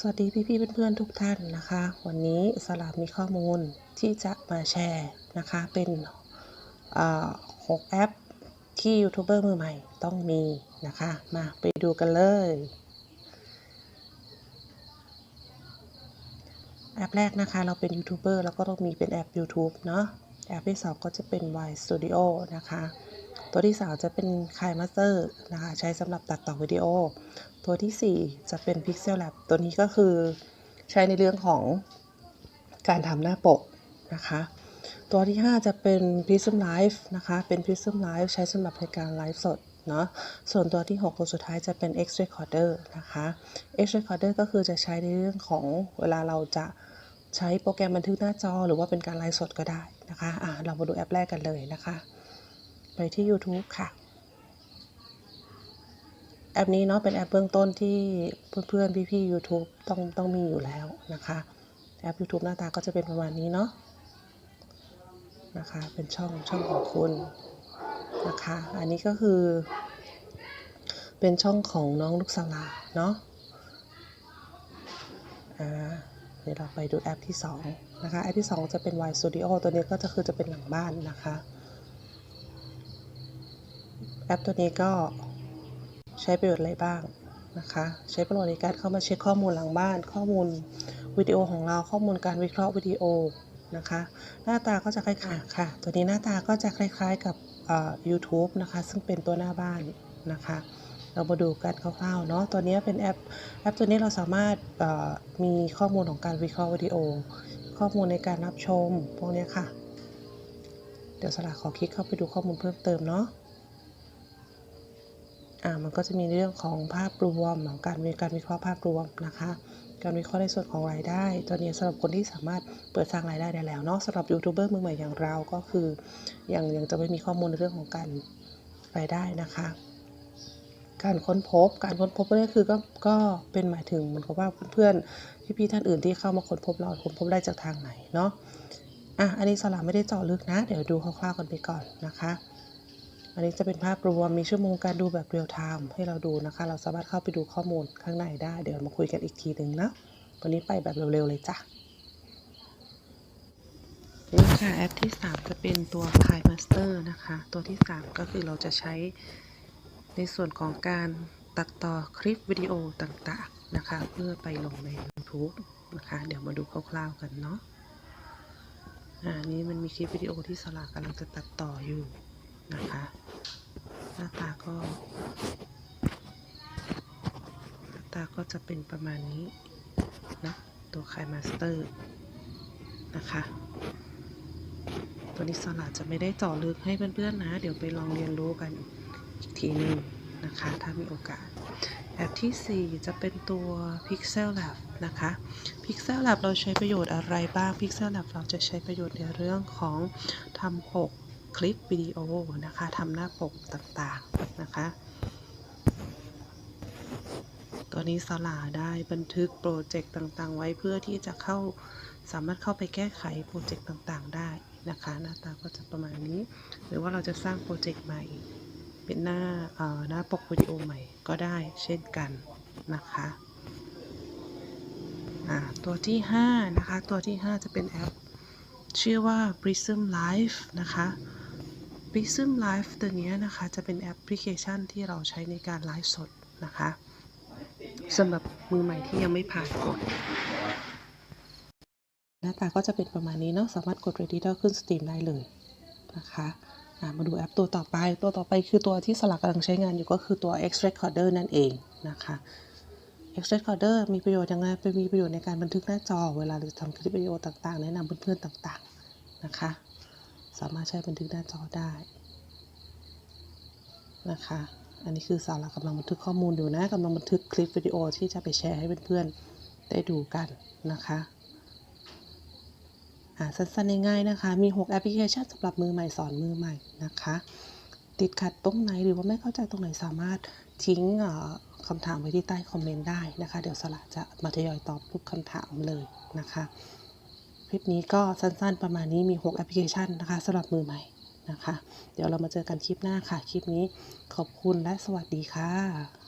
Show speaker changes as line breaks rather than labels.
สวัสดีพี่ๆเพื่อนๆทุกท่านนะคะ วันนี้สลามีข้อมูลที่จะมาแชร์นะคะ เป็นเอ่อหกแอปที่ยูทูบเบอร์มือใหม่ต้องมีนะคะ มาไปดูกันเลย แอปแรกนะคะ เราเป็นยูทูบเบอร์แล้วก็ต้องมีเป็นแอป YouTube เนาะแอปที่สองก็จะเป็น Y Studio นะคะ ตัวที่ 3 จะเป็น k i Master นะคะใช้สำหรับตัดต่อวิดีโอ ตัวทีสี่ 4 จะเป็น Pixel Lab ตัวนี้ก็คือใช้ในเรื่องของการทำหน้าปกนะคะ ตัวที่ 5 จะเป็น Prism Live นะคะ เป็น Prism Live ใช้สำหรับในการไลฟ์สดเนาะส่วนตัวที่ 6 ตัวสุดท้ายจะเป็น X Recorder นะคะ X Recorder ก็คือจะใช้ในเรื่องของเวลาเราจะใช้โปรแกรมบันทึกหน้าจอ หรือว่าเป็นการไลฟ์สดก็ได้นะคะะเรามาดูแอปแรกกันเลยนะคะ ไปที่ YouTube ค่ะ แอปนี้เนาะเป็นแอปเบื้องต้นที่เพื่อนๆ พี่ๆ YouTube ต้องต้องมีอยู่แล้วนะคะ แอป YouTube หน้าตาก็จะเป็นประมาณนี้เนาะนะคะ เป็นช่องช่องของคุณนะคะ อันนี้ก็คือ เป็นช่องของน้องลูกสลาเนาะอ่าเดี๋ยวเราไปดูแอปที่ 2 นะคะ แอปที่ 2 จะเป็น Y Studio ตัวนี้ก็จะคือจะเป็นหลังบ้านนะคะ แอปตัวนี้ก็ใช้ประโยชน์อะไรบ้างนะคะ ใช้ประโยชน์ในการเข้ามาเช็คข้อมูลหลังบ้าน ข้อมูลวิดีโอของเราข้อมูลการวิเคราะห์วิดีโอนะคะ หน้าตาก็จะคล้ายๆค่ะ ตัวนี้หน้าตาก็จะคล้าย ๆ กับเอ่อ YouTube นะคะ ซึ่งเป็นตัวหน้าบ้านนะคะ เรามาดูกันคร่าวๆเนาะตัวนี้เป็นแอปแอปตัวนี้เราสามารถมีข้อมูลของการวิเคราะห์วิดีโอ ข้อมูลในการรับชมพวกนี้ค่ะ เดี๋ยวสลากขอคลิกเข้าไปดูข้อมูลเพิ่มเติมเนาะ มันก็จะมีเรื่องของภาพรวมของการมีการวิเคราะห์ภาพรวมนะคะ การวิเคราะห์ในส่วนของรายได้ ตัวนี้สำหรับคนที่สามารถเปิดสร้างรายได้ได้แล้วเนาะสำหรับยูทูบเบอร์มือใหม่อย่างเราก็คือยังยังจะไม่มีข้อมูลในเรื่องของการรายได้นะคะ การค้นพบการค้นพบก็คือก็ก็เป็นหมายถึงเหมือนกับว่าเพื่อนๆพี่ๆท่านอื่นที่เข้ามาค้นพบเราค้นพบได้จากทางไหนเนาะอะอันนี้สลาไม่ได้เจาะลึกนะ เดี๋ยวดูคร่าวๆกันไปก่อนนะคะ อันนี้จะเป็นภาพรวมมีชั่วโมงการดูแบบเรียลไทม์ให้เราดูนะคะ เราสามารถเข้าไปดูข้อมูลข้างในได้ เดี๋ยวมาคุยกันอีกทีหนึ่งนะวันนี้ไปแบบเร็วๆเลยจ้ะนี่ค่ะแอปที่ 3 จะเป็นตัว k i Master นะคะ ตัวที่ 3 ก็คือเราจะใช้ในส่วนของการตัดต่อคลิปวิดีโอต่างๆนะคะ เพื่อไปลงใน YouTube นะคะ เดี๋ยวมาดูคร่าวๆกันเนาะอ่านี่มันมีคลิปวิดีโอที่สลากกำลังจะตัดต่ออยู่ นะคะหน้าตาก็หน้าตาก็จะเป็นประมาณนี้นะตัวคายมาสเตอร์นะคะตัวนี้สลากจะไม่ได้เจาะลึกให้เพื่อนๆนะ เดี๋ยวไปลองเรียนรู้กันอีกทีหนึงนะคะ ถ้ามีโอกาสแอปทีสี่ 4 จะเป็นตัว Pixel Lab นะคะ Pixel Lab เราใช้ประโยชน์อะไรบ้าง Pixel Lab เราจะใช้ประโยชน์ในเรื่องของทำปก คลิปวิดีโอนะคะทำหน้าปกต่างๆนะคะตัวนี้สลาได้บันทึกโปรเจกต์ต่างๆ ไว้เพื่อที่จะเข้าสามารถเข้าไปแก้ไขโปรเจกต์ต่างๆ ได้นะคะหน้าตาก็จะประมาณนี้ หรือว่าเราจะสร้างโปรเจกต์ใหม่ เป็นหน้าหน้าปกวิดีโอใหม่ก็ได้เช่นกันนะคะตัวที่5นะคะตัวที่ 5 จะเป็นแอป ชื่อว่า Prism Live นะคะ Prism Live ตัวนี้นะคะ จะเป็นแอปพลิเคชันที่เราใช้ในการไลฟ์สดนะคะสำหรับมือใหม่ที่ยังไม่ผ่านกฎหน้าตาก็จะเป็นประมาณนี้เนาะสามารถกด Ready แล้ขึ้นสตรีมได้เลยนะคะะมาดูแอปตัวต่อไป ตัวต่อไปคือตัวที่สลักกำลังใช้งานอยู่ก็คือตัว X Recorder นั่นเองนะคะ X Recorder มีประโยชน์ยังไง เป็นมีประโยชน์ในการบันทึกหน้าจอเวลาเราทำคลิปวิดีโอต่างๆ แนะนำเพื่อนๆต่างๆนะคะ สามารถใช้บันทึกหน้าจอได้นะคะ อันนี้คือสาระกำลังบันทึกข้อมูลอยู่นะกำลังบันทึกคลิปวิดีโอที่จะไปแชร์ให้เพื่อนๆได้ดูกันนะคะอ่าสั้นๆง่ายๆนะคะ มี 6 แอปพลิเคชันสำหรับมือใหม่สอนมือใหม่นะคะ ติดขัดตรงไหนหรือว่าไม่เข้าใจตรงไหนสามารถทิ้งคำถามไว้ที่ใต้คอมเมนต์ได้นะคะ เดี๋ยวสละจะมาทยอยตอบทุกคำถามเลยนะคะ คลิปนี้ก็สั้นๆประมาณนี้มี 6 แอปพลิเคชันนะคะสำหรับมือใหม่นะคะ เดี๋ยวเรามาเจอกันคลิปหน้าค่ะ คลิปนี้ขอบคุณและสวัสดีค่ะ